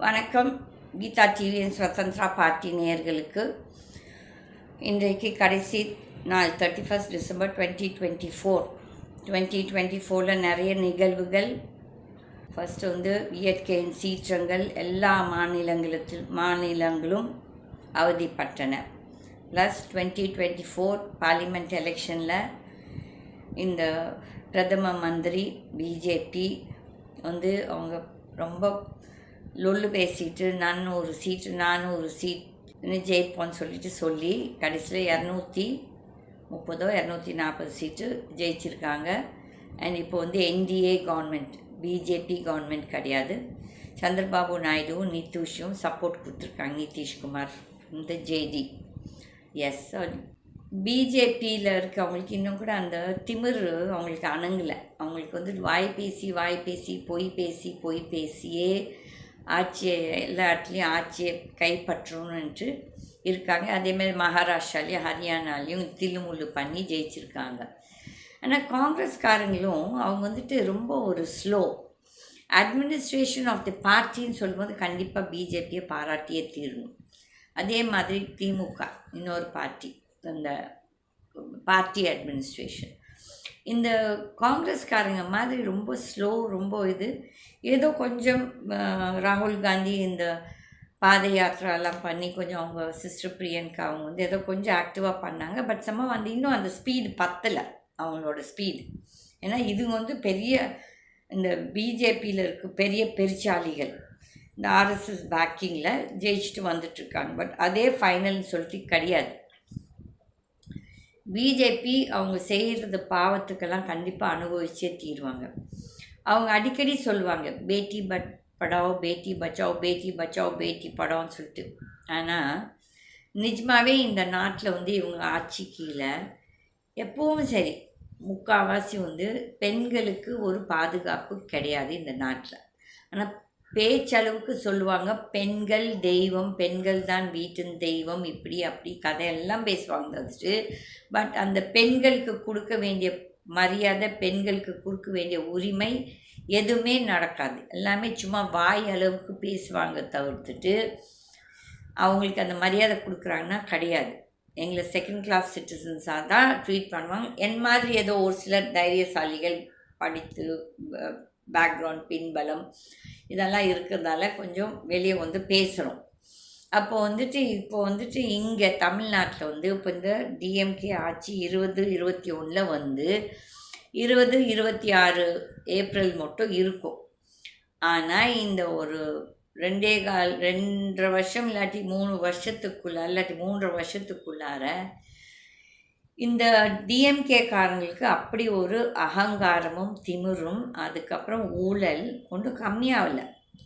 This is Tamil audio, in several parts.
வணக்கம். கீதா டிவியின் சுதந்திரா பார்ட்டி நேயர்களுக்கு. இன்றைக்கு கடைசி நாள் thirty first December twenty twenty four twenty twenty ஃபோரில் நிறைய நிகழ்வுகள். ஃபஸ்ட்டு வந்து இயற்கையின் சீற்றங்கள். எல்லா மாநிலங்களத்தில் மாநிலங்களும் அவதிப்பட்டன. Plus twenty twenty four parliament எலெக்ஷனில் இந்த பிரதம மந்திரி பிஜேபி வந்து அவங்க ரொம்ப லொல்லு பேசிட்டு நான் ஒரு சீட்டு நானும் ஒரு சீட்னு ஜெயிப்போன்னு சொல்லிட்டு சொல்லி கடைசியில் இரநூத்தி முப்பதோ இரநூத்தி நாற்பது சீட்டு ஜெயிச்சிருக்காங்க. அண்ட் இப்போ வந்து என்டிஏ கவர்மெண்ட் பிஜேபி கவர்மெண்ட் கிடையாது. சந்திரபாபு நாயுடுவும் நிதிஷும் சப்போர்ட் கொடுத்துருக்காங்க நிதிஷ்குமார் இந்த ஜேடி எஸ் பிஜேபியில் இருக்கவங்களுக்கு இன்னும் கூட அந்த திமிர் அவங்களுக்கு அணுங்கலை. அவங்களுக்கு வந்து வாய் பேசி வாய் பேசி பொய் பேசி பொய் பேசியே ஆட்சியை எல்லா இடத்துலையும் ஆட்சியை கைப்பற்றணுன்ட்டு இருக்காங்க. அதேமாரி மகாராஷ்டிராலையும் ஹரியானாலையும் தில்லுமுள்ளு பண்ணி ஜெயிச்சிருக்காங்க. ஆனால் காங்கிரஸ்காரங்களும் அவங்க வந்துட்டு ரொம்ப ஒரு ஸ்லோ. அட்மினிஸ்ட்ரேஷன் ஆஃப் தி பார்ட்டின்னு சொல்லும்போது கண்டிப்பாக பிஜேபியை பாராட்டியே தீரணும். அதே மாதிரி திமுக இன்னொரு பார்ட்டி அந்த பார்ட்டி அட்மினிஸ்ட்ரேஷன் இந்த காங்கிரஸ்காரங்க மாதிரி ரொம்ப ஸ்லோ ரொம்ப இது. ஏதோ கொஞ்சம் ராகுல் காந்தி இந்த பாத யாத்திராலாம் பண்ணி கொஞ்சம் அவங்க சிஸ்டர் பிரியங்கா அவங்க வந்து ஏதோ கொஞ்சம் ஆக்டிவாக பண்ணாங்க. பட் சம்ம வந்து இன்னும் அந்த ஸ்பீடு பத்தலை அவங்களோட ஸ்பீடு ஏன்னா இது வந்து பெரிய இந்த பிஜேபியில் இருக்க பெரிய பெருச்சாலிகள். இந்த ஆர்எஸ்எஸ் பேக்கிங்கில் ஜெயிச்சுட்டு வந்துட்டுருக்காங்க பட் அதே ஃபைனல்னு சொல்லிட்டு கிடையாது. பிஜேபி அவங்க செய்கிறது பாவத்துக்கெல்லாம் கண்டிப்பாக அனுபவிச்சே தீருவாங்க. அவங்க அடிக்கடி சொல்லுவாங்க பேட்டி பட் படாவோ பேட்டி பச்சாவோ பேட்டி பச்சாவோ பேட்டி படம்னு சொல்லிட்டு. ஆனால் நிஜமாகவே இந்த நாட்டில் வந்து இவங்க ஆட்சி கீழே எப்பவும் சரி முக்கால்வாசி வந்து பெண்களுக்கு ஒரு பாதுகாப்பு கிடையாது இந்த நாட்டில். ஆனால் பேச்சளவுக்கு சொல்லுவாங்க. பெண்கள் தெய்வம் பெண்கள் தான் வீட்டின் தெய்வம் இப்படி அப்படி கதையெல்லாம் பேசுவாங்க வச்சுட்டு பட் அந்த பெண்களுக்கு கொடுக்க வேண்டிய மரியாதை பெண்களுக்கு கொடுக்க வேண்டிய உரிமை எதுவுமே நடக்காது. எல்லாமே சும்மா வாய் அளவுக்கு பேசுவாங்க தவிர்த்துட்டு அவங்களுக்கு அந்த மரியாதை கொடுக்குறாங்கன்னா கிடையாது. எங்களை செகண்ட் கிளாஸ் சிட்டிசன்ஸாக தான் ட்ரீட் பண்ணுவாங்க. என் மாதிரி ஏதோ ஒரு சிலர் தைரியசாலிகள் படித்து பேக்ரவுண்ட் பின்பலம் இதெல்லாம் இருக்கிறதால கொஞ்சம் வெளியே வந்து பேசுகிறோம் அப்போ வந்துட்டு இப்போ வந்துட்டு இங்கே தமிழ்நாட்டில் வந்து இப்போ இந்த டிஎம்கே ஆட்சி இருபது இருபத்தி ஒன்றில் வந்து இருபது இருபத்தி ஆறு ஏப்ரல் மட்டும் இருக்கும். ஆனால் இந்த ஒரு ரெண்டே கால் ரெண்டரை வருஷம் இல்லாட்டி மூணு வருஷத்துக்குள்ளே இல்லாட்டி மூன்றரை வருஷத்துக்குள்ளார இந்த டிஎம்கே காரங்களுக்கு அப்படி ஒரு அகங்காரமும் திமிரும் அதுக்கப்புறம் ஊழல் ஒன்றும் கம்மியாகல.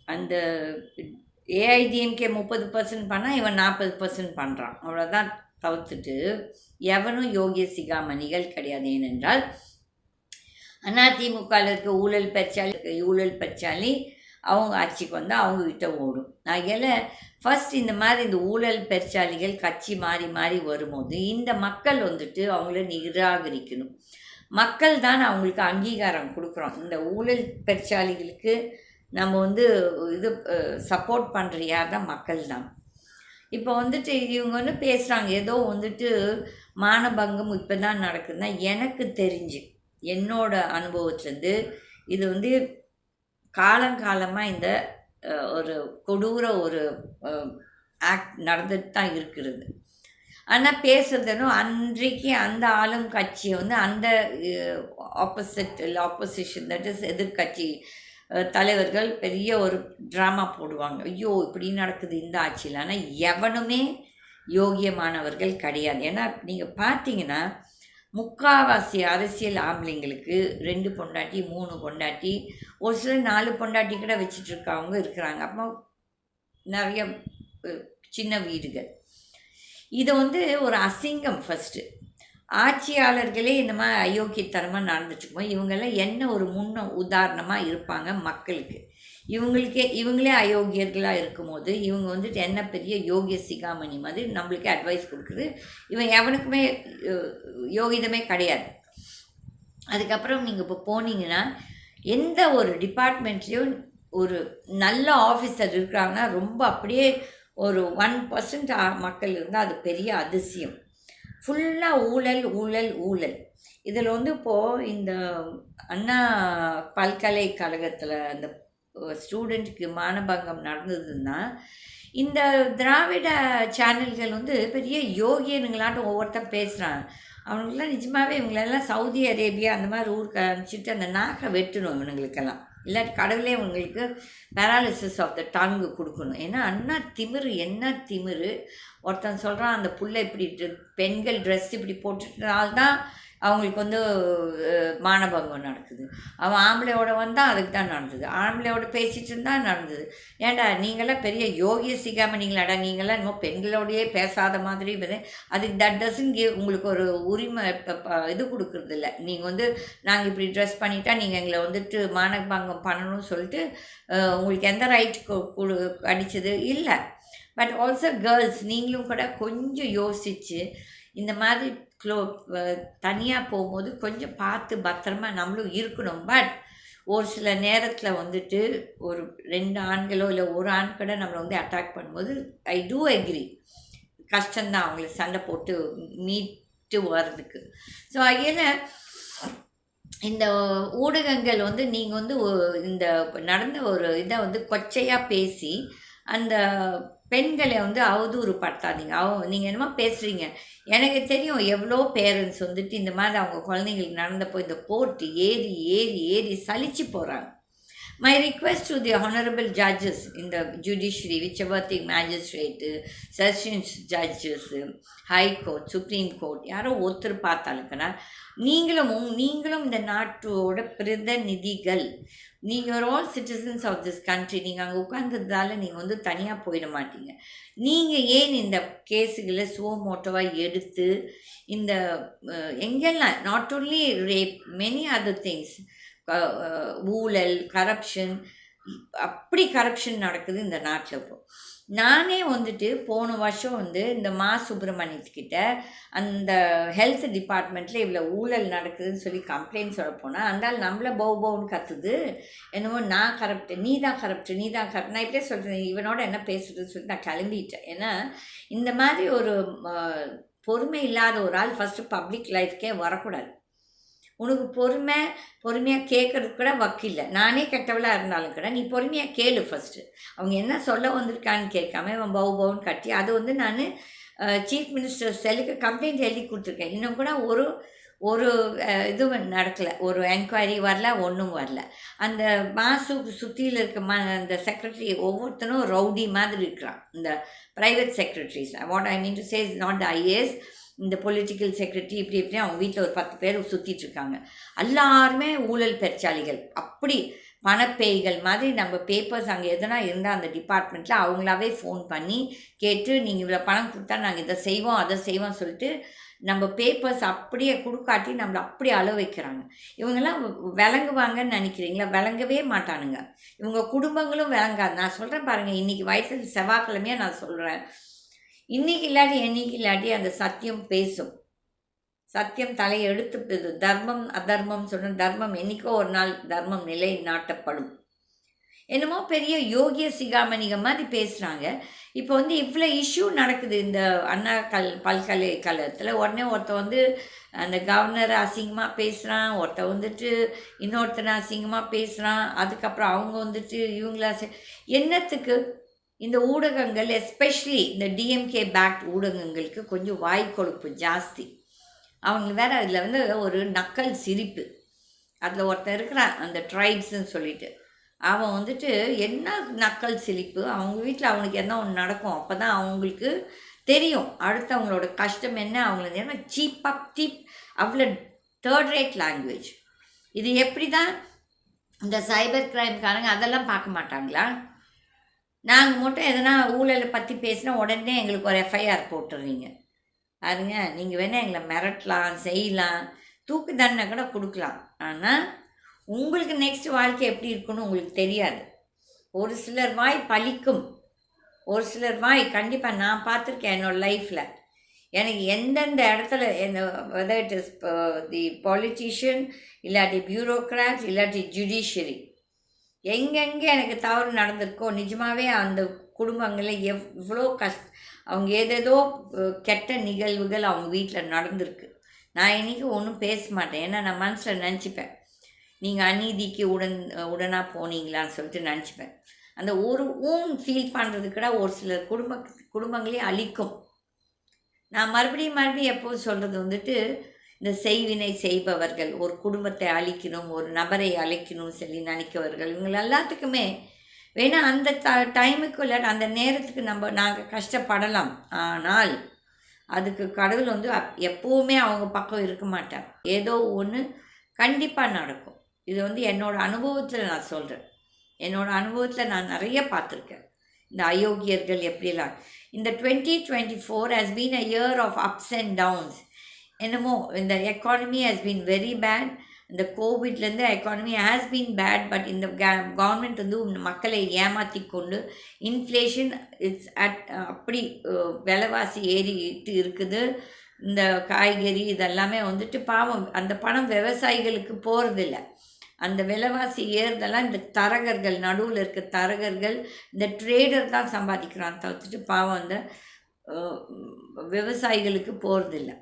அந்த ஏஐடிஎம்கே முப்பது பர்சன்ட் பண்ணால் இவன் நாற்பது பர்சன்ட் பண்ணுறான் அவ்வளோதான் தவிர்த்துட்டு எவனும் யோகிய சிகாமணிகள் கிடையாது. ஏனென்றால் அதிமுகவில் இருக்க ஊழல் பெற்றாலி ஊழல் பெற்றாலி அவங்க ஆட்சிக்கு வந்தால் அவங்கக்கிட்ட ஓடும். ஆகையால் ஃபர்ஸ்ட் இந்த மாதிரி இந்த ஊழல் பெருச்சாளிகள் கட்சி மாறி மாறி வரும்போது இந்த மக்கள் வந்துட்டு அவங்கள நிராகரிக்கணும். மக்கள் தான் அவங்களுக்கு அங்கீகாரம் கொடுக்குறோம் இந்த ஊழல் பெருச்சாளிகளுக்கு நம்ம வந்து இது சப்போர்ட் பண்ணுற யார் தான் மக்கள் தான். இப்போ வந்துட்டு இவங்க வந்து பேசுகிறாங்க ஏதோ வந்துட்டு மானபங்கம் இப்போ தான் நடக்குதுன்னா எனக்கு தெரிஞ்சு என்னோட அனுபவத்துலேருந்து இது வந்து காலங்காலமாக இந்த ஒரு கொடூர ஒரு ஆக்ட் நடந்துட்டு தான் இருக்கிறது ஆனால் பேசுறதுனும் அன்றைக்கு அந்த ஆளும் கட்சியை வந்து அந்த ஆப்போசிட் இல்லை ஆப்போசிஷன் தட் இஸ் எதிர்கட்சி தலைவர்கள் பெரிய ஒரு ட்ராமா போடுவாங்க. ஐயோ இப்படி நடக்குது இந்த ஆட்சியில். ஆனால் எவனுமே யோகியமானவர்கள் கிடையாது. ஏன்னா நீங்கள் பார்த்தீங்கன்னா முக்காவாசி அரசியல் ஆம்பளைங்களுக்கு ரெண்டு பொண்டாட்டி மூணு பொண்டாட்டி ஒரு சிலர் நாலு பொண்டாட்டி கூட வச்சிட்ருக்கவங்க இருக்கிறாங்க. அப்போ நிறைய சின்ன வீடுகள். இதை வந்து ஒரு அசிங்கம் ஃபஸ்ட்டு ஆட்சியாளர்களே இந்த மாதிரி அயோக்கியத்தனமாக நடந்துச்சுக்குமோ இவங்கெல்லாம் என்ன ஒரு முன்ன உதாரணமாக இருப்பாங்க மக்களுக்கு? இவங்களுக்கே இவங்களே அயோக்கியர்களாக இருக்கும்போது இவங்க வந்துட்டு என்ன பெரிய யோகிய சிகாமணி மாதிரி நம்மளுக்கே அட்வைஸ் கொடுக்குது. இவன் எவனுக்குமே யோகிதமே கிடையாது. அதுக்கப்புறம் நீங்கள் இப்போ போனீங்கன்னா எந்த ஒரு டிபார்ட்மெண்ட்லேயும் ஒரு நல்ல ஆஃபீஸர் இருக்கிறாங்கன்னா ரொம்ப அப்படியே ஒரு ஒன் பர்சன்ட் மக்கள் இருந்தால் அது பெரிய அதிசயம். ஃபுல்லாக ஊழல் ஊழல் ஊழல். இதில் வந்து இப்போது இந்த அண்ணா பல்கலைக்கழகத்தில் அந்த ஸ்டூடெண்ட்டுக்கு மானபங்கம் நடந்ததுன்னா இந்த திராவிட சேனல்கள் வந்து பெரிய யோகியனுங்களாட்டும் ஒவ்வொருத்தர் பேசுகிறாங்க அவனுங்களாம் நிஜமாகவே இவங்களெல்லாம் சவுதி அரேபியா அந்த மாதிரி ஊருக்கு அனுப்பிச்சிட்டு அந்த நாக்கை வெட்டணும் இவனுங்களுக்கெல்லாம். இல்லாட்டி கடவுளே இவங்களுக்கு பேராலிசிஸ் ஆஃப் த டங்கு கொடுக்கணும். ஏன்னா அண்ணா திமிரு என்ன திமிரு? ஒருத்தன் சொல்கிறான் அந்த புள்ள இப்படி பெண்கள் ட்ரெஸ் இப்படி போட்டுட்டனால்தான் அவங்களுக்கு வந்து மானபங்கம் நடக்குது. அவன் ஆம்பளையோட வந்தால் அதுக்கு தான் நடந்தது. ஆம்பளையோட பேசிட்டு இருந்தால் நடந்தது. ஏன்டா நீங்களாம் பெரிய யோகிய சிகாமணிங்களாடா நீங்களாம் இன்னும் பெண்களோடையே பேசாத மாதிரி வந்து- அதுக்கு தட் டசன் கிவ் உங்களுக்கு ஒரு உரிமை ப- இது கொடுக்குறது இல்லை. நீங்கள் வந்து நாங்கள் இப்படி ட்ரெஸ் பண்ணிட்டா நீங்கள் எங்களை வந்துட்டு மானபங்கம் பண்ணணும்னு சொல்லிட்டு உங்களுக்கு எந்த ரைட் அடித்தது இல்லை. பட் ஆல்சோ கேர்ள்ஸ் நீங்களும் கூட கொஞ்சம் யோசித்து இந்த மாதிரி க்ளோ தனியாக போகும்போது கொஞ்சம் பார்த்து பத்திரமா நம்மளும் இருக்கணும். பட் ஒரு சில நேரத்தில் வந்துட்டு ஒரு ரெண்டு ஆண்களோ இல்லை ஒரு ஆண் கூட நம்மளை வந்து அட்டாக் பண்ணும்போது ஐ டூ அக்ரி கஷ்டந்தான் அவங்களுக்கு சண்டை போட்டு மீட்டு வர்றதுக்கு. ஸோ அதில் இந்த ஊடகங்கள் வந்து நீங்கள் வந்து இந்த நடந்த ஒரு இதை வந்து கொச்சையாக பேசி அந்த பெண்களை வந்து அவதூறு படுத்தாதீங்க அவ நீங்கள் என்னமோ பேசுகிறீங்க எனக்கு தெரியும் எவ்வளோ பேரண்ட்ஸ் வந்துட்டு இந்த மாதிரி அவங்க குழந்தைங்களுக்கு நடந்தப்போ இந்த போட்டு ஏறி ஏறி ஏறி சலிச்சு போகிறாங்க my request to the honourable judges இந்த judiciary which ever the magistrate sessions judges high court supreme court யாரோ ஒருத்தர் பார்த்தாலுக்குன்னா நீங்களும் நீங்களும் இந்த நாட்டோட பிரதிநிதிகள். நீங்கள் all citizens of this country நீங்கள் அங்கே உட்கார்ந்ததால நீங்கள் வந்து தனியாக போயிட மாட்டீங்க. நீங்கள் ஏன் இந்த கேஸுகளை சுவமோட்டோவாக எடுத்து இந்த எங்கெல்லாம் not only rape many other things ஊழல் கரப்ஷன் அப்படி கரப்ஷன் நடக்குது இந்த நாட்டில் இப்போ. நானே வந்துட்டு போன வருஷம் வந்து இந்த மா சுப்பிரமணியத்துக்கிட்ட அந்த ஹெல்த் டிபார்ட்மெண்ட்டில் இவ்வளோ ஊழல் நடக்குதுன்னு சொல்லி கம்ப்ளைண்ட் சொல்ல போனால் அந்தால் நம்மளை பவு பவுன்னு கத்துது. என்னமோ நான் கரப்ட் நீ தான் கரப்ட் நீ தான் கரப்ட் நான் இப்படியே சொல்கிறேன் இவனோட என்ன பேசுறதுன்னு சொல்லி நான் கிளம்பிட்டேன். ஏன்னா இந்த மாதிரி ஒரு பொறுமை இல்லாத ஒரு ஆள் ஃபஸ்ட்டு பப்ளிக் லைஃப்க்கே வரக்கூடாது. உனக்கு பொறுமை பொறுமையாக கேட்கறதுக்கு கூட வக்கில்ல. நானே கெட்டவளாக இருந்தாலும் கூட நீ பொறுமையாக கேளு ஃபஸ்ட்டு அவங்க என்ன சொல்ல வந்திருக்கான்னு கேட்காம இவன் பவு பவுன்னு கட்டி அது வந்து நான் சீஃப் மினிஸ்டர் செல்லுக்கு கம்ப்ளைண்ட் எழுதி கொடுத்துருக்கேன். இன்னும் கூட ஒரு ஒரு இதுவும் நடக்கலை. ஒரு என்கொயரி வரல ஒன்றும் வரல. அந்த மாசுக்கு சுற்றியில் இருக்க ம அந்த செக்ரட்டரி ஒவ்வொருத்தனும் ரவுடி மாதிரி இருக்கிறான். இந்த private secretaries what I mean to say is not IAS இந்த பொலிட்டிக்கல் செக்ரட்டரி இப்படி இப்படி அவங்க வீட்டில் ஒரு பத்து பேர் சுற்றிட்டு இருக்காங்க. எல்லாருமே ஊழல் பெருச்சாளிகள் அப்படி பணப்பேய்கள் மாதிரி நம்ம பேப்பர்ஸ் அங்கே எதனா இருந்தால் அந்த டிபார்ட்மெண்ட்டில் அவங்களாவே ஃபோன் பண்ணி கேட்டு நீங்கள் இவ்வளோ பணம் கொடுத்தா நாங்கள் இதை செய்வோம் அதை செய்வோம் சொல்லிட்டு நம்ம பேப்பர்ஸ் அப்படியே கொடுக்காட்டி நம்மளை அப்படி அளவு வைக்கிறாங்க. இவங்கெல்லாம் விளங்குவாங்கன்னு நினைக்கிறீங்களா? விளங்கவே மாட்டானுங்க. இவங்க குடும்பங்களும் விளங்காது. நான் சொல்கிறேன் பாருங்கள் இன்றைக்கி வயசில் செவ்வாய்க்கிழமையாக நான் சொல்கிறேன் இன்னைக்கு இல்லாட்டி என்னைக்கு இல்லாட்டி அந்த சத்தியம் பேசும். சத்தியம் தலையை எடுத்து தர்மம் அதர்மம் சொன்ன தர்மம் என்னைக்கோ ஒரு நாள் தர்மம் நிலை நாட்டப்படும் என்னமோ பெரிய யோகிய சிகாமணிக மாதிரி பேசுகிறாங்க இப்போ வந்து இவ்வளோ இஷ்யூ நடக்குது இந்த அண்ணா கல் பல்கலைக்கழகத்தில். உடனே ஒருத்தன் வந்து அந்த கவர்னர் அசிங்கமாக பேசுகிறான் ஒருத்தன் வந்துட்டு இன்னொருத்தனை அசிங்கமாக பேசுகிறான் அதுக்கப்புறம் அவங்க வந்துட்டு இவங்களா என்னத்துக்கு? இந்த ஊடகங்கள் எஸ்பெஷலி இந்த டிஎம்கே பேக்ட் ஊடகங்களுக்கு கொஞ்சம் வாய் கொழுப்பு ஜாஸ்தி. அவங்க வேறு அதில் வந்து ஒரு நக்கல் சிரிப்பு. அதில் ஒருத்தன் இருக்கிறான் அந்த ட்ரைப்ஸ்ன்னு சொல்லிட்டு. அவன் வந்துட்டு என்ன நக்கல் சிரிப்பு? அவங்க வீட்டில் அவனுக்கு என்ன ஒன்று நடக்கும்? அப்போ தான் அவங்களுக்கு தெரியும். அடுத்தவங்களோட கஷ்டம் என்ன? அவங்களுக்கு என்ன? அப் டீப் அவ்வளோ தேர்ட் ரேட் லாங்குவேஜ் இது எப்படி தான் இந்த சைபர் கிரைம்காரங்க அதெல்லாம் பார்க்க மாட்டாங்களா? நாங்கள் மட்டும் எதனா ஊழலை பற்றி பேசினா உடனே எங்களுக்கு ஒரு எஃப்ஐஆர் போட்டுடுறீங்க அதுங்க நீங்கள் வேணால் எங்களை மிரட்டலாம் செய்யலாம். தூக்கு தண்டனை கூட கொடுக்கலாம். ஆனால் உங்களுக்கு நெக்ஸ்ட் வாழ்க்கை எப்படி இருக்குன்னு உங்களுக்கு தெரியாது. ஒரு சிலர் வாய் பலிக்கும் ஒரு சிலர் வாய் கண்டிப்பாக நான் பார்த்துருக்கேன் என்னோடய லைஃப்பில் எனக்கு எந்தெந்த இடத்துல என்ன weather it is the politician இல்லாட்டி பியூரோக்ராட் இல்லாட்டி ஜுடிஷியரி எங்கெங்கே எனக்கு தவறு நடந்திருக்கோ நிஜமாகவே அந்த குடும்பங்களில் எவ் இவ்வளோ கஷ் அவங்க ஏதேதோ கெட்ட நிகழ்வுகள் அவங்க வீட்டில் நடந்திருக்கு. நான் இன்னைக்கு ஒன்றும் பேச மாட்டேன். ஏன்னா நான் மனசில் நினச்சிப்பேன். நீங்கள் அநீதிக்கு உடன் உடனாக போனீங்களான்னு சொல்லிட்டு நினச்சிப்பேன். அந்த ஒரு ஊன் ஃபீல் பண்ணுறது கூட ஒரு சில குடும்ப குடும்பங்களே அழிக்கும். நான் மறுபடியும் மறுபடியும் எப்போது சொல்கிறது வந்துட்டு இந்த செய்வினை செய்பவர்கள் ஒரு குடும்பத்தை அழிக்கணும் ஒரு நபரை அழைக்கணும் சொல்லி நினைக்கவர்கள் இவங்க எல்லாத்துக்குமே வேணால் அந்த த டைமுக்கு இல்லாட்டி அந்த நேரத்துக்கு நம்ம நாங்கள் கஷ்டப்படலாம். ஆனால் அதுக்கு கடவுள் வந்து அப்- அவங்க பக்கம் இருக்க மாட்டார். ஏதோ ஒன்று கண்டிப்பாக நடக்கும். இது வந்து என்னோடய அனுபவத்தில் நான் சொல்கிறேன் என்னோடய அனுபவத்தில் நான் நிறைய பார்த்துருக்கேன். இந்த அயோக்கியர்கள் எப்படிலாம் இந்த twenty twenty four has been a year of ups and downs என்னமோ இந்த economy has been very bad இந்த கோவிட்லேருந்து economy has been bad but இந்த கவர்மெண்ட் வந்து மக்களை ஏமாற்றி கொண்டு இன்ஃப்ளேஷன் இட்ஸ் அட் அப்படி விலைவாசி ஏறிட்டு இருக்குது. இந்த காய்கறி இதெல்லாமே வந்துட்டு பாவம். அந்த பணம் விவசாயிகளுக்கு போகிறதில்ல அந்த விலைவாசி ஏறுதெல்லாம் இந்த தரகர்கள் நடுவில் இருக்க தரகர்கள் இந்த ட்ரேடர் தான் சம்பாதிக்கிறான் தவிர்த்துட்டு பாவம் அந்த விவசாயிகளுக்கு போகிறதில்ல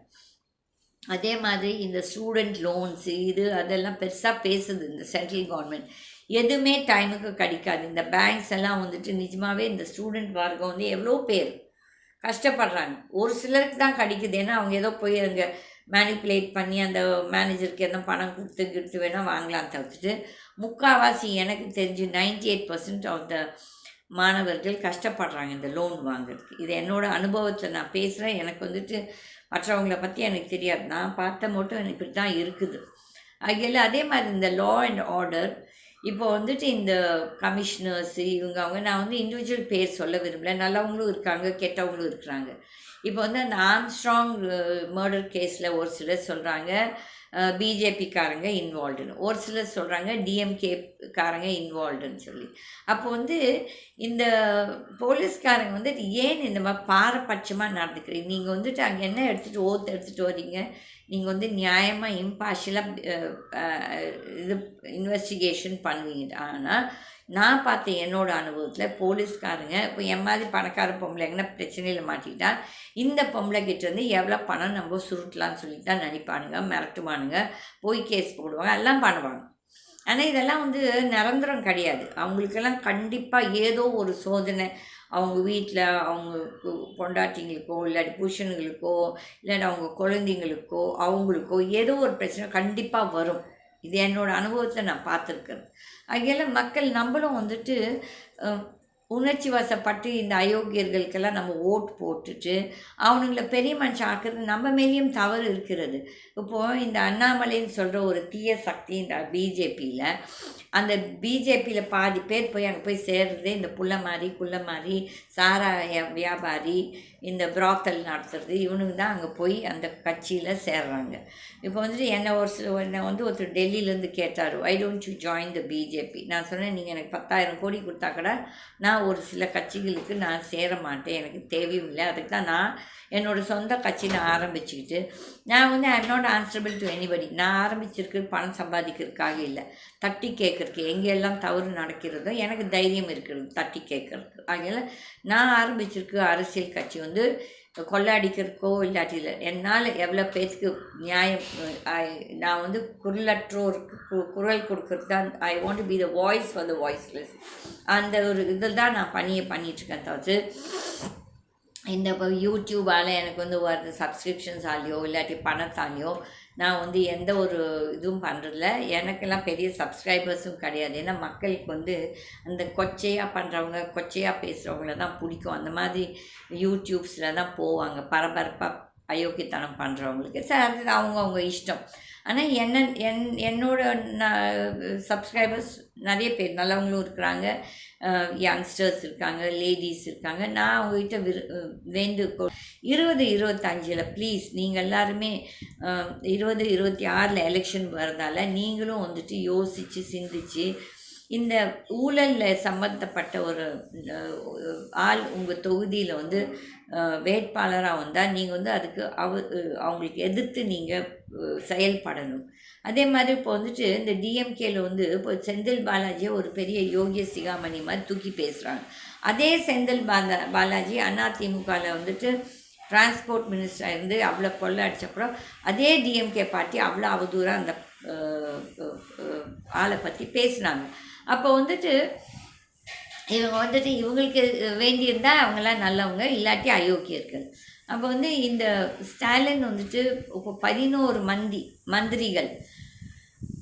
அதே மாதிரி இந்த ஸ்டூடெண்ட் லோன்ஸு இது அதெல்லாம் பெருசாக பேசுது இந்த சென்ட்ரல் கவர்மெண்ட் எதுவுமே டைமுக்கு கிடைக்காது. இந்த பேங்க்ஸ் எல்லாம் வந்துட்டு நிஜமாகவே இந்த ஸ்டூடெண்ட் வர்க்கம் வந்து எவ்வளோ பேர் கஷ்டப்படுறாங்க. ஒரு சிலருக்கு தான் கிடைக்குது. ஏன்னா அவங்க ஏதோ போய் அங்கே மேனிப்புலேட் பண்ணி அந்த மேனேஜருக்கு எதுவும் பணம் கொடுத்து கிடுத்து வேணால் வாங்கலாம் தவிர்த்துட்டு முக்கால்வாசி எனக்கு தெரிஞ்சு 98% எயிட் பர்சன்ட் ஆஃப் த மாணவர்கள் கஷ்டப்படுறாங்க இந்த லோன் வாங்குறதுக்கு. இது என்னோடய அனுபவத்தில் நான் பேசுகிறேன் எனக்கு வந்துட்டு மற்றவங்கள பற்றி எனக்கு தெரியாது. நான் பார்த்த மட்டும் எனக்கு இப்படி தான் இருக்குது. அதில் அதே மாதிரி இந்த லா அண்ட் ஆர்டர் இப்போ வந்துட்டு இந்த கமிஷனர்ஸ் இவங்க அவங்க நான் வந்து இண்டிவிஜுவல் பேர் சொல்ல விரும்பல. நல்லவங்களும் இருக்காங்க கெட்டவங்களும் இருக்கிறாங்க. இப்போ வந்து அந்த ஆம்ஸ்ட்ராங் மர்டர் கேஸில் ஒரு சிலர் சொல்கிறாங்க பிஜேபிக்காரங்க இன்வால்வ்டுன்னு ஒரு சிலர் சொல்கிறாங்க டிஎம்கே காரங்க இன்வால்வ்டுன்னு சொல்லி. அப்போ வந்து இந்த போலீஸ்காரங்க வந்து ஏன் இந்த மாதிரி பாரபட்சமாக நடந்துக்கிறீங்க? நீங்கள் வந்துட்டு அங்கே என்ன எடுத்துகிட்டு ஓத்து எடுத்துகிட்டு வரீங்க நீங்கள் வந்து நியாயமாக இம்பார்ஷியலாக இது இன்வெஸ்டிகேஷன் பண்ணுவீங்க. ஆனால் நான் பார்த்த என்னோட அனுபவத்தில் போலீஸ்காரங்க இப்போ என் மாதிரி பணக்கார பொம்பளைங்கன்னா பிரச்சனையில் மாட்டிக்கிட்டா இந்த பொம்பளை கிட்ட எவ்வளோ பணம் நம்ம சுருட்டலாம்னு சொல்லி தான் நினைப்பானுங்க மிரட்டுவானுங்க போய் கேஸ் போடுவாங்க எல்லாம் பண்ணுவாங்க. ஆனால் இதெல்லாம் வந்து நிரந்தரம் கிடையாது. அவங்களுக்கெல்லாம் கண்டிப்பாக ஏதோ ஒரு சோதனை. அவங்க வீட்டில் அவங்க கு- பொண்டாட்டிங்களுக்கோ இல்லாட்டி புருஷனுங்களுக்கோ இல்லாட்டி அவங்க குழந்தைங்களுக்கோ அவங்களுக்கோ ஏதோ ஒரு பிரச்சனை கண்டிப்பாக வரும். இது என்னோடய அனுபவத்தில் நான் பார்த்துருக்கேன். அங்கெல்லாம் மக்கள் நம்மளும் வந்துட்டு உணர்ச்சி வசப்பட்டு இந்த அயோக்கியர்களுக்கெல்லாம் நம்ம ஓட் போட்டுட்டு அவனுங்கள பெரிய மனுஷன் ஆக்குறது நம்ம மேலேயும் தவறு இருக்கிறது. இப்போது இந்த அண்ணாமலைன்னு சொல்கிற ஒரு தீய சக்தி இந்த பிஜேபியில் அந்த பிஜேபியில் பாதி பேர் போய் அங்கே போய் சேர்றது இந்த புள்ள மாதிரி குள்ள மாதிரி சாராய வியாபாரி இந்த பிராத்தல் நடத்துறது இவனுங்க தான் அங்கே போய் அந்த கட்சியில் சேர்றாங்க. இப்போ வந்துட்டு என்னை ஒரு சில என்னை வந்து ஒருத்தர் டெல்லியிலேருந்து கேட்டார் I don't you join the BJP நான் சொன்னேன் நீங்கள் எனக்கு பத்தாயிரம் கோடி கொடுத்தா கூட நான் ஒரு சில கட்சிகளுக்கு நான் சேர மாட்டேன் எனக்கு தேவையும் இல்லை. அதுக்கு தான் நான் என்னோடய சொந்த கட்சி நான் ஆரம்பிச்சுக்கிட்டு நான் வந்து I'm not answerable to anybody நான் ஆரம்பிச்சிருக்கு பணம் சம்பாதிக்கிறதுக்காக இல்லை. தட்டி கேட்கறதுக்கு எங்கெல்லாம் தவறு நடக்கிறதோ எனக்கு தைரியம் இருக்கிறது தட்டி கேட்கறதுக்கு. அதனால் நான் ஆரம்பிச்சிருக்க அரசியல் கட்சி வந்து கொள்ளாடிக்கிறக்கோ இல்லாட்டி இல்லை என்னால் எவ்வளோ பேத்துக்கு நியாயம் நான் வந்து குரலற்றோருக்கு குரல் கொடுக்கறது தான் I want be the voice for the voiceless அந்த ஒரு இதில் தான் நான் பணியை பண்ணிகிட்ருக்கேன் தவிர்த்து இந்த இப்போ யூடியூபால் எனக்கு வந்து வருது சப்ஸ்கிரிப்ஷன்ஸாலேயோ இல்லாட்டி பணத்தாலேயோ நான் வந்து எந்த ஒரு இதுவும் பண்ணுறதில்ல எனக்கெல்லாம் பெரிய சப்ஸ்கிரைபர்ஸும் கிடையாது. ஏன்னா மக்களுக்கு வந்து அந்த கொச்சையாக பண்ணுறவங்க கொச்சையாக பேசுகிறவங்கள தான் பிடிக்கும். அந்த மாதிரி யூடியூப்ஸில் தான் போவாங்க. பரபரப்பாக அயோக்கியத்தனம் பண்ணுறவங்களுக்கு சார் அது அவங்கவுங்க இஷ்டம். ஆனால் என்ன என் என்னோட சப்ஸ்கிரைபர்ஸ் நிறைய பேர் நல்லவங்களும் இருக்கிறாங்க. யங்ஸ்டர்ஸ் இருக்காங்க லேடிஸ் இருக்காங்க. நான் அவங்ககிட்ட விரு வேண்டு இருபது இருபத்தஞ்சில் ப்ளீஸ் நீங்கள் எல்லாருமே இருபது இருபத்தி ஆறில் எலெக்ஷன் வரதால் நீங்களும் வந்துட்டு யோசித்து சிந்திச்சு இந்த ஊழலில் சம்மந்தப்பட்ட ஒரு ஆள் உங்கள் தொகுதியில் வந்து வேட்பாளராக வந்தால் நீங்கள் வந்து அதுக்கு அவ அவங்களுக்கு எதிர்த்து நீங்கள் செயல்படணும். அதே மாதிரி இப்போ வந்துட்டு இந்த டிஎம்கேல வந்து இப்போ செந்தில் பாலாஜியை ஒரு பெரிய யோகிய சிகாமணி மாதிரி தூக்கி பேசுகிறாங்க அதே செந்தில் பாலா பாலாஜி அதிமுகவில் வந்துட்டு டிரான்ஸ்போர்ட் மினிஸ்டராக இருந்து அவ்வளோ கொள்ள அடிச்சப்புறம் அதே டிஎம்கே பார்ட்டி அவ்வளோ அவதூறாக அந்த ஆளை பற்றி பேசினாங்க. அப்போ வந்துட்டு இவங்க வந்துட்டு இவங்களுக்கு வேண்டியிருந்தால் அவங்களாம் நல்லவங்க இல்லாட்டி அயோக்கியர்கள். அப்போ வந்து இந்த ஸ்டாலின் வந்துட்டு இப்போ பதினோரு மந்தி மந்திரிகள்.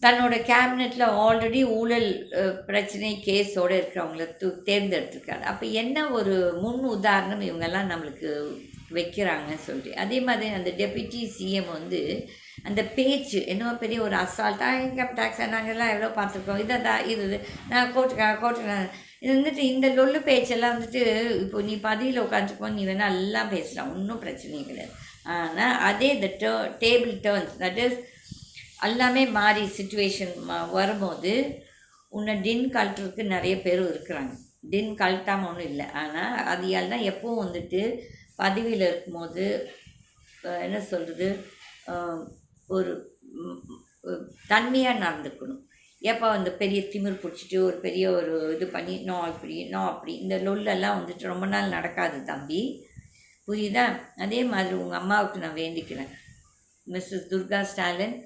தன்னோட கேபினெட்டில் ஆல்ரெடி ஊழல் பிரச்சனை கேஸோடு இருக்கிறவங்கள தூ தேர்ந்தெடுத்திருக்காரு. அப்போ என்ன ஒரு முன் உதாரணம் இவங்கெல்லாம் நம்மளுக்கு வைக்கிறாங்கன்னு சொல்லிட்டு. அதே மாதிரி அந்த டெபியூட்டி சிஎம் வந்து அந்த பேச்சு என்னவோ பெரிய ஒரு அசால்ட்டாக இன்கம் டேக்ஸ் நாங்கள்லாம் எவ்வளோ பார்த்துருக்கோம். இதை தான் இது இது. நான் கோர்ட்டுக்கா கோர்ட்டு இது வந்துட்டு இந்த லொல்லு பேச்செல்லாம் வந்துட்டு இப்போ நீ பதவியில் உட்காந்துருக்கோ நீ வேணால் எல்லாம் பேசலாம் ஒன்றும் பிரச்சனையும் கிடையாது. ஆனால் அதே the day table turns that is எல்லாமே மாறி சுச்சுவேஷன் வரும்போது உன்னை டின் கழட்டுறதுக்கு நிறைய பேர் இருக்கிறாங்க. டின் கழட்டாமல் ஒன்றும் இல்லை. ஆனால் அதையால் தான் எப்போவும் வந்துட்டு பதவியில் இருக்கும்போது என்ன சொல்கிறது ஒரு தன்மையாக நடந்துக்கணும். ஏப்பா அந்த பெரிய திமிர் பிடிச்சிட்டு ஒரு பெரிய ஒரு இது பண்ணி நோ இப்படி நோ அப்படி. இந்த லொல்லெல்லாம் வந்துட்டு ரொம்ப நாள் நடக்காது தம்பி. புரியுதா? அதே மாதிரி உங்கள் அம்மாவுக்கு நான் வேண்டிக்கிறேன். மிஸ்ஸஸ் துர்கா ஸ்டாலின்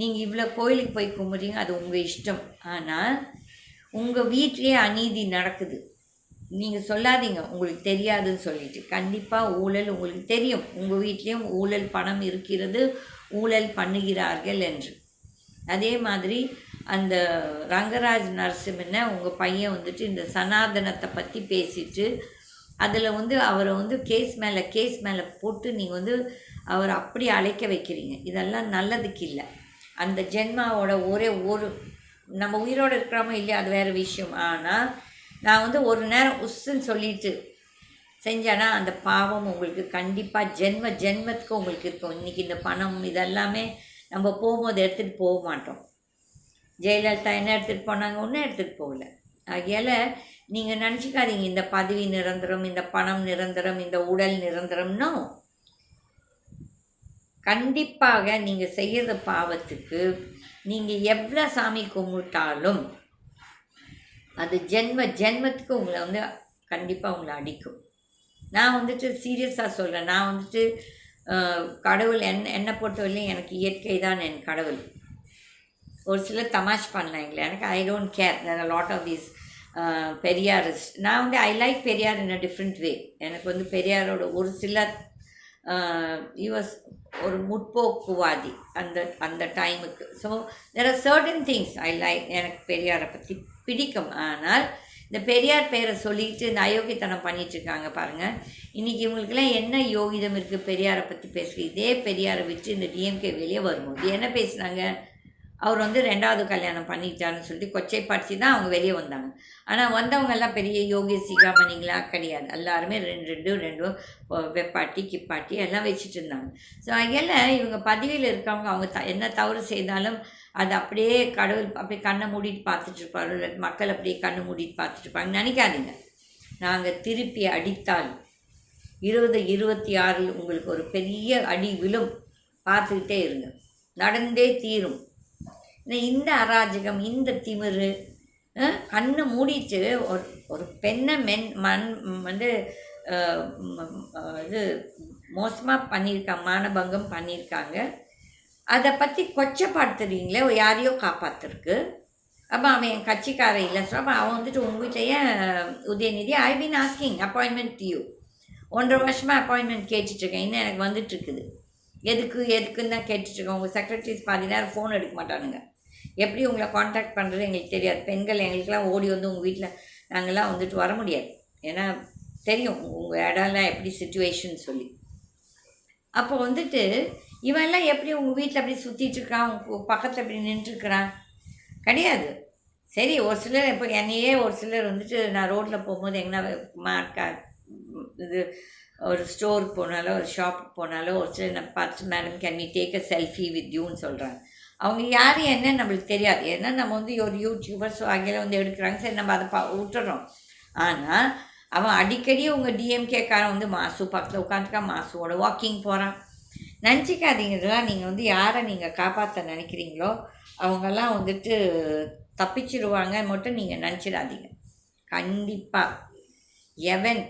நீங்கள் இவ்வளோ கோயிலுக்கு போய் கும்பிட்றீங்க அது உங்கள் இஷ்டம். ஆனால் உங்கள் வீட்டிலே அநீதி நடக்குது. நீங்கள் சொல்லாதீங்க உங்களுக்கு தெரியாதுன்னு சொல்லிட்டு. கண்டிப்பாக ஊழல் உங்களுக்கு தெரியும். உங்கள் வீட்லேயும் ஊழல் பணம் இருக்கிறது ஊழல் பண்ணுகிறார்கள் என்று. அதே மாதிரி அந்த ரங்கராஜ் நரசிம்மனை உங்கள் பையன் வந்துட்டு இந்த சனாதனத்தை பற்றி பேசிட்டு அதில் வந்து அவரை வந்து கேஸ் மேலே கேஸ் மேலே போட்டு நீங்கள் வந்து அவரை அப்படி அழைக்க வைக்கிறீங்க. இதெல்லாம் நல்லதுக்கு இல்லை. அந்த ஜென்மாவோட ஒரே ஒரு நம்ம உயிரோடு இருக்கிறோமோ இல்லையா அது வேறு விஷயம். ஆனால் நான் வந்து ஒரு நேரம் உஸ்ஸுன்னு சொல்லிட்டு செஞ்சேன்னா அந்த பாவம் உங்களுக்கு கண்டிப்பாக ஜென்ம ஜென்மத்துக்கு உங்களுக்கு இருக்கும். இன்றைக்கி இந்த பணம் இதெல்லாமே நம்ம போகும்போது எடுத்துகிட்டு போக மாட்டோம். ஜெயலலிதா என்ன எடுத்துகிட்டு போனாங்க? ஒன்றும் எடுத்துகிட்டு போகல. ஆகையால் நீங்கள் நினச்சிக்காதீங்க இந்த பதவி நிரந்தரம் இந்த பணம் நிரந்தரம் இந்த உடல் நிரந்தரம்னோ கண்டிப்பாக நீங்கள் செய்கிற பாவத்துக்கு நீங்கள் எவ்வளோ சாமி கும்பிட்டாலும் அது ஜென்ம ஜென்மத்துக்கு உங்களை வந்து கண்டிப்பாக உங்களை அடிக்கும். நான் வந்துட்டு சீரியஸாக சொல்கிறேன் நான் வந்துட்டு கடவுள் என் என்னை பொறுத்தவரையிலும் எனக்கு இயற்கை தான் என் கடவுள். ஒரு சிலர் தமாஷ் பண்ணாங்களே எனக்கு I don't care there lot of these Periyarists. நான் வந்து I like Periyar in a different way எனக்கு வந்து பெரியாரோட ஒரு சில யூஎஸ் ஒரு முற்போக்குவாதி அந்த அந்த டைமுக்கு so there are certain things I like எனக்கு பெரியாரை பற்றி பிடிக்கும். ஆனால் இந்த பெரியார் பேரை சொல்லிட்டு இந்த அயோக்கியத்தனம் பண்ணிகிட்ருக்காங்க இருக்காங்க பாருங்கள் இன்றைக்கி இவங்களுக்கெல்லாம் என்ன யோகிதம் இருக்குது பெரியாரை பற்றி பேசுகிற இதே பெரியாரை வச்சு இந்த டிஎம்கே வெளியே வரும்போது என்ன பேசுனாங்க? அவர் வந்து ரெண்டாவது கல்யாணம் பண்ணிட்டாருன்னு சொல்லிட்டு கொச்சைப்படுத்தி தான் அவங்க வெளியே வந்தாங்க. ஆனால் வந்தவங்க எல்லாம் பெரிய யோகி சிகாமணிங்களா? கிடையாது. எல்லாருமே ரெண்டு ரெண்டும் ரெண்டும் வெப்பாட்டி கிப்பாட்டி எல்லாம் வச்சுட்டு இருந்தாங்க. ஸோ அதில் இவங்க பதவியில் இருக்கவங்க அவங்க த என்ன தவறு செய்தாலும் அது அப்படியே கடவுள் அப்படியே கண்ணை மூடிட்டு பார்த்துட்ருப்பாரு மக்கள் அப்படியே கண்ணை மூடிட்டு பார்த்துட்டு இருப்பாங்க. நினைக்காதீங்க. நாங்கள் திருப்பி அடித்தால் இருபது இருபத்தி ஆறில் உங்களுக்கு ஒரு பெரிய அடி விழும். பார்த்துக்கிட்டே இருங்க. நடந்தே தீரும். இந்த- அராஜகம் இந்த திமிரு கண்ணை மூடிட்டு ஒரு ஒரு பெண்ணை மென் மண் வந்து இது மோசமாக பண்ணியிருக்காங்க மானபங்கம் பண்ணியிருக்காங்க. அதை பற்றி கொச்சப்படுத்துறீங்களே யாரையோ காப்பாற்றுருக்கு அப்போ அவன் என் கட்சிக்காரன் இல்லை. சொல்ல அவன் வந்துட்டு உங்கள் ஏன் Udhayanidhi I been asking appointment you ஒன்றரை வருஷமாக அப்பாயின்மெண்ட் கேட்டுட்ருக்கேன். இன்னும் எனக்கு வந்துட்டுருக்குது எதுக்கு எதுக்குன்னு தான் கேட்டுட்ருக்கேன். உங்கள் செக்ரட்டரிஸ் பாதி நேரம் ஃபோன் எடுக்க மாட்டானுங்க. எப்படி உங்களை காண்டாக்ட் பண்ணுறது எங்களுக்கு தெரியாது. பெண்கள் எங்களுக்கெல்லாம் ஓடி வந்து உங்கள் வீட்டில் நாங்கள்லாம் வந்துட்டு வர முடியாது. ஏன்னா தெரியும் உங்கள் இடம்லாம் எப்படி சுச்சுவேஷன் சொல்லி. அப்போ வந்துட்டு இவன்லாம் எப்படி உங்கள் வீட்டில் அப்படி சுற்றிட்டு இருக்கான்? பக்கத்தில் அப்படி நின்றுருக்கிறான் கிடையாது. சரி ஒரு சிலர் இப்போ என்னையே ஒரு சிலர் வந்துட்டு நான் ரோட்டில் போகும்போது எங்கன்னா மார்க்கா இது ஒரு ஸ்டோருக்கு போனாலோ ஒரு ஷாப்புக்கு போனாலோ ஒரு சிலர் நான் பார்த்து madam can me take a selfie with யூன்னு சொல்கிறாங்க அவங்க யார் என்ன நம்மளுக்கு தெரியாது. ஏன்னா நம்ம வந்து ஒரு யூடியூபர்ஸ் வகையில் வந்து எடுக்கிறாங்க. சரி நம்ம அதை பா விட்டுறோம். ஆனால் அவன் அடிக்கடி உங்கள் டிஎம்கேக்காரன் வந்து மாசு பக்கத்தில் உட்காந்துக்கா மாசுவோட வாக்கிங் போகிறான் நினச்சிக்காதீங்கலாம் நீங்கள் வந்து யாரை நீங்கள் காப்பாற்ற நினைக்கிறீங்களோ அவங்கெல்லாம் வந்துட்டு தப்பிச்சிடுவாங்க மட்டும் நீங்கள் நினச்சிடாதீங்க. கண்டிப்பாக எவன்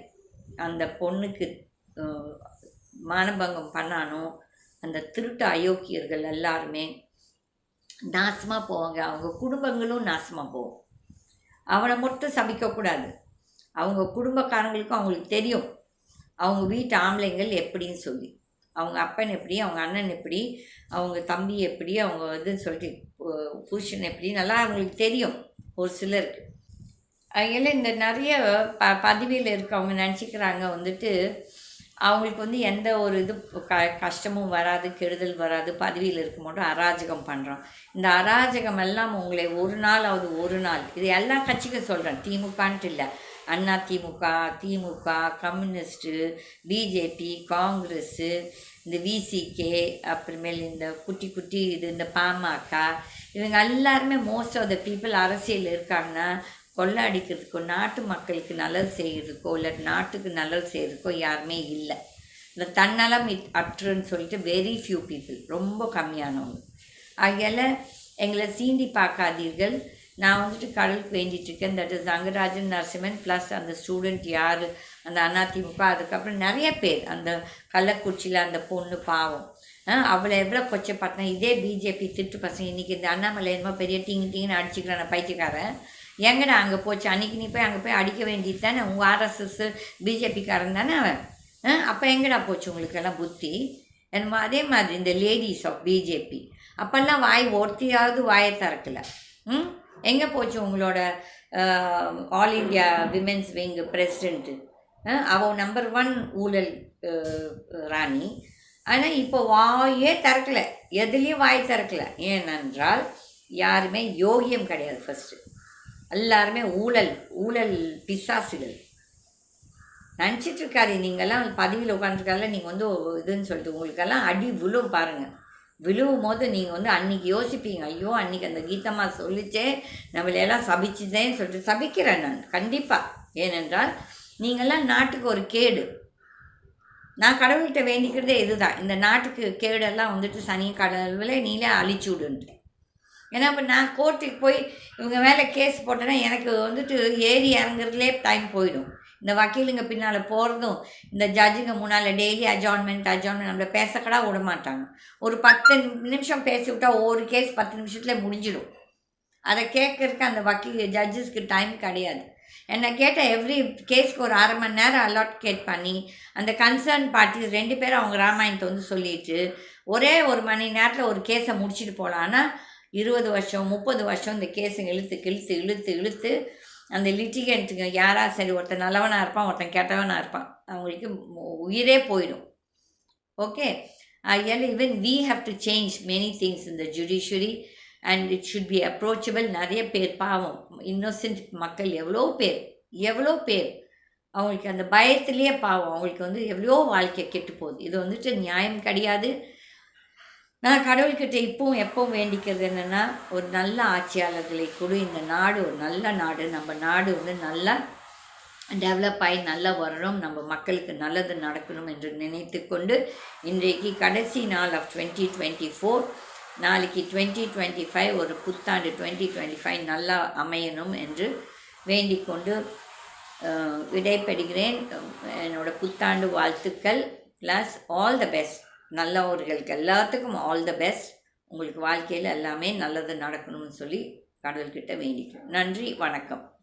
அந்த பொண்ணுக்கு மானபங்கம் பண்ணானோ அந்த திருட்டு அயோக்கியர்கள் எல்லாருமே நாசமாக போவாங்க. அவங்க குடும்பங்களும் நாசமாக போகும். அவனை மட்டும் சபிக்கக்கூடாது அவங்க குடும்பக்காரங்களுக்கும் அவங்களுக்கு தெரியும். அவங்க வீட்டு ஆம்பளைங்கள் எப்படின்னு சொல்லி. அவங்க அப்பன் எப்படி அவங்க அண்ணன் எப்படி அவங்க தம்பி எப்படி அவங்க இதுன்னு சொல்லிட்டு புருஷன் எப்படி நல்லா அவங்களுக்கு தெரியும் ஒரு சிலருக்கு. அதனால இந்த நிறைய ப பதவியில் இருக்கவங்க நினச்சிக்கிறாங்க வந்துட்டு அவங்களுக்கு வந்து எந்த ஒரு இது க கஷ்டமும் வராது கெடுதல் வராது பதவியில் இருக்கும்போது அராஜகம் பண்ணுறோம் இந்த அராஜகம் எல்லாம் உங்களை ஒரு நாள் ஆகுது ஒரு நாள் இது எல்லா கட்சிக்கும் சொல்கிறேன் திமுகன்ட்டு இல்லை அண்ணா திமுக திமுக கம்யூனிஸ்ட்டு பிஜேபி காங்கிரஸ்ஸு இந்த விசிகே அப்புறமேல் இந்த குட்டி குட்டி இது இந்த பாமக இவங்க எல்லாருமே மோஸ்ட் ஆஃப் த பீப்புள் அரசியல் இருக்காங்கன்னா கொள்ளை அடிக்கிறதுக்கோ நாட்டு மக்களுக்கு நல்லது செய்கிறதுக்கோ இல்லை நாட்டுக்கு நல்லது செய்கிறதுக்கோ யாருமே இல்லை. இந்த தன்னலம் இட் அற்றுன்னு சொல்லிட்டு வெரி ஃபியூ பீப்புள் ரொம்ப கம்மியானவங்க. ஆகையால் எங்களை சீண்டி பார்க்காதீர்கள். நான் வந்துட்டு கடலுக்கு வேண்டிட்டு இருக்கேன். That is Rangarajan Narasimhan plus அந்த ஸ்டூடெண்ட் யார்? அந்த அதிமுக அதுக்கப்புறம் நிறைய பேர். அந்த கள்ளக்குறிச்சியில் அந்த பொண்ணு பாவம். அஹ் அவளை எவ்வளோ கொச்சை இதே பிஜேபி திட்டு பசங்க. இன்றைக்கி இந்த அண்ணாமலை என்னமோ பெரிய டிங்கு டிங்குன்னு அடிச்சுக்கிறான் பைத்தியக்காரன். எங்கடா அங்கே போச்சு? அன்றைக்கி நீ போய் அங்கே போய் அடிக்க வேண்டியது தானே? உங்கள் ஆர்எஸ்எஸ் பிஜேபிக்காரன் தானே அவன்? அப்போ எங்கடா போச்சு உங்களுக்கெல்லாம் புத்தி? என்னமோ அதே மாதிரி இந்த லேடிஸ் ஆஃப் பிஜேபி அப்போல்லாம் வாய் ஒருத்தியாவது வாயை திறக்கல. ம்? எங்கே போச்சு உங்களோட all India women's wing president அவள் நம்பர் ஒன் ஊழல் ராணி. ஆனால் இப்போ வாயே திறக்கல. எதுலேயும் வாய் திறக்கல. ஏனென்றால் யாருமே யோகியம் கிடையாது ஃபஸ்ட்டு எல்லாருமே ஊழல் ஊழல் பிசாசுகள். நினச்சிட்ருக்காரு நீங்கள்லாம் பதவியில் உட்காந்துருக்கால நீங்கள் வந்து இதுன்னு சொல்லிட்டு உங்களுக்கெல்லாம் அடி விழும் பாருங்கள் விழுவும் போது நீங்கள் வந்து அன்னைக்கு யோசிப்பீங்க ஐயோ அன்னைக்கு அந்த கீதம்மா சொல்லிச்சே நம்மளையெல்லாம் சபிச்சுதேன்னு சொல்லிட்டு சபிக்கிறேன் நான் கண்டிப்பாக ஏனென்றால் நீங்கள்லாம் நாட்டுக்கு ஒரு கேடு. நான் கடவுள்கிட்ட வேண்டிக்கிறதே இதுதான். இந்த நாட்டுக்கு கேடெல்லாம் வந்துட்டு சனி கடவுளை நீலே அழிச்சு விடுன்ட்டு. ஏன்னா இப்போ நான் கோர்ட்டுக்கு போய் இவங்க மேலே கேஸ் போட்டேன்னா எனக்கு வந்துட்டு ஏறி இறங்குறதுலே டைம் போயிடும். இந்த வக்கீலுங்க பின்னால் போகிறதும் இந்த ஜட்ஜுங்க முன்னால் டெய்லி அஜாயின்மெண்ட் அஜாயின்மெண்ட் நம்மளை பேசக்கடா விட மாட்டாங்க. ஒரு பத்து நிமிஷம் பேசி ஒவ்வொரு கேஸ் பத்து நிமிஷத்தில் முடிஞ்சிடும். அதை கேட்கறதுக்கு அந்த வக்கீல் ஜட்ஜஸ்க்கு டைம் கிடையாது. என்னை கேட்டால் எவ்ரி கேஸ்க்கு ஒரு அரை மணி நேரம் அலாட்கேட் பண்ணி அந்த கன்சர்ன் பார்ட்டி ரெண்டு பேரும் அவங்க ராமாயணத்தை வந்து சொல்லிட்டு ஒரே ஒரு மணி நேரத்தில் ஒரு கேஸை முடிச்சுட்டு போகலாம் ஆனால் இருபது வருஷம் முப்பது வருஷம் இந்த கேஸை இழுத்து இழுத்து இழுத்து இழுத்து அந்த லிட்டிகண்ட்டுங்க யாராக சரி ஒருத்தன் நல்லவனாக இருப்பான் ஒருத்தன் கெட்டவனாக இருப்பான். அவங்களுக்கு உயிரே போயிடும். ஓகே? அதனால even we have to change many things இந்த judiciary and it should be approachable நிறைய பேர் பாவம். இன்னோசென்ட் மக்கள் எவ்வளோ பேர் எவ்வளோ பேர் அவங்களுக்கு அந்த பயத்துலேயே பாவம். அவங்களுக்கு வந்து எவ்வளோ வாழ்க்கை கெட்டு போகுது. இது வந்துட்டு நியாயம் கிடையாது. நான் கடவுள்கிட்ட இப்பவும் எப்பவும் வேண்டிக்கிறது என்னென்னா ஒரு நல்ல ஆட்சியாளர்களை கொடு. இந்த நாடு ஒரு நல்ல நாடு. நம்ம நாடு வந்து நல்லா டெவலப் ஆகி நல்லா வரணும். நம்ம மக்களுக்கு நல்லது நடக்கணும் என்று நினைத்து கொண்டு இன்றைக்கு கடைசி நாள் ஆஃப் டுவெண்ட்டி டுவெண்ட்டி ஃபோர் நாளைக்கு டுவெண்ட்டி டுவெண்ட்டி ஃபைவ் ஒரு புத்தாண்டு டுவெண்ட்டி டுவெண்ட்டி ஃபைவ் நல்லா அமையணும் என்று வேண்டிக் கொண்டு விடைபெறுகிறேன். என்னோட புத்தாண்டு வாழ்த்துக்கள். ப்ளஸ் ஆல் த பெஸ்ட் நல்லவர்களுக்கு எல்லாத்துக்கும் ஆல் த பெஸ்ட் உங்களுக்கு வாழ்க்கையில் எல்லாமே நல்லது நடக்கணும்னு சொல்லி கடவுள்கிட்ட வேண்டிக்கிறோம். நன்றி வணக்கம்.